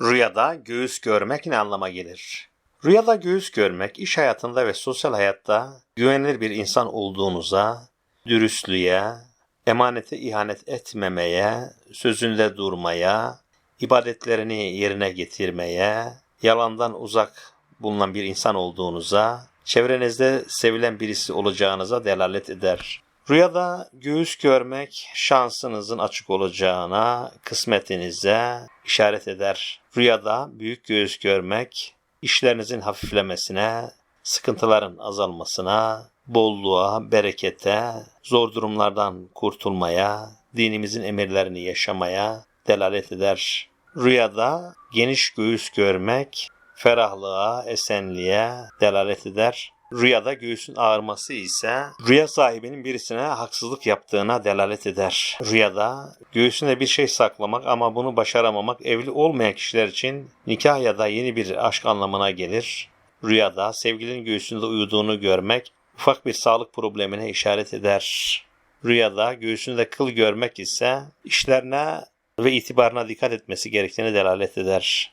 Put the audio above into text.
Rüyada göğüs görmek ne anlama gelir? Rüyada göğüs görmek iş hayatında ve sosyal hayatta güvenilir bir insan olduğunuza, dürüstlüğe, emanete ihanet etmemeye, sözünde durmaya, ibadetlerini yerine getirmeye, yalandan uzak bulunan bir insan olduğunuza, çevrenizde sevilen birisi olacağınıza delalet eder. Rüyada göğüs görmek şansınızın açık olacağına, kısmetinize işaret eder. Rüyada büyük göğüs görmek işlerinizin hafiflemesine, sıkıntıların azalmasına, bolluğa, berekete, zor durumlardan kurtulmaya, dinimizin emirlerini yaşamaya delalet eder. Rüyada geniş göğüs görmek ferahlığa, esenliğe delalet eder. Rüyada göğsün ağırması ise rüya sahibinin birisine haksızlık yaptığına delalet eder. Rüyada göğsünde bir şey saklamak ama bunu başaramamak evli olmayan kişiler için nikah ya da yeni bir aşk anlamına gelir. Rüyada sevgilinin göğsünde uyuduğunu görmek ufak bir sağlık problemine işaret eder. Rüyada göğsünde kıl görmek ise işlerine ve itibarına dikkat etmesi gerektiğini delalet eder.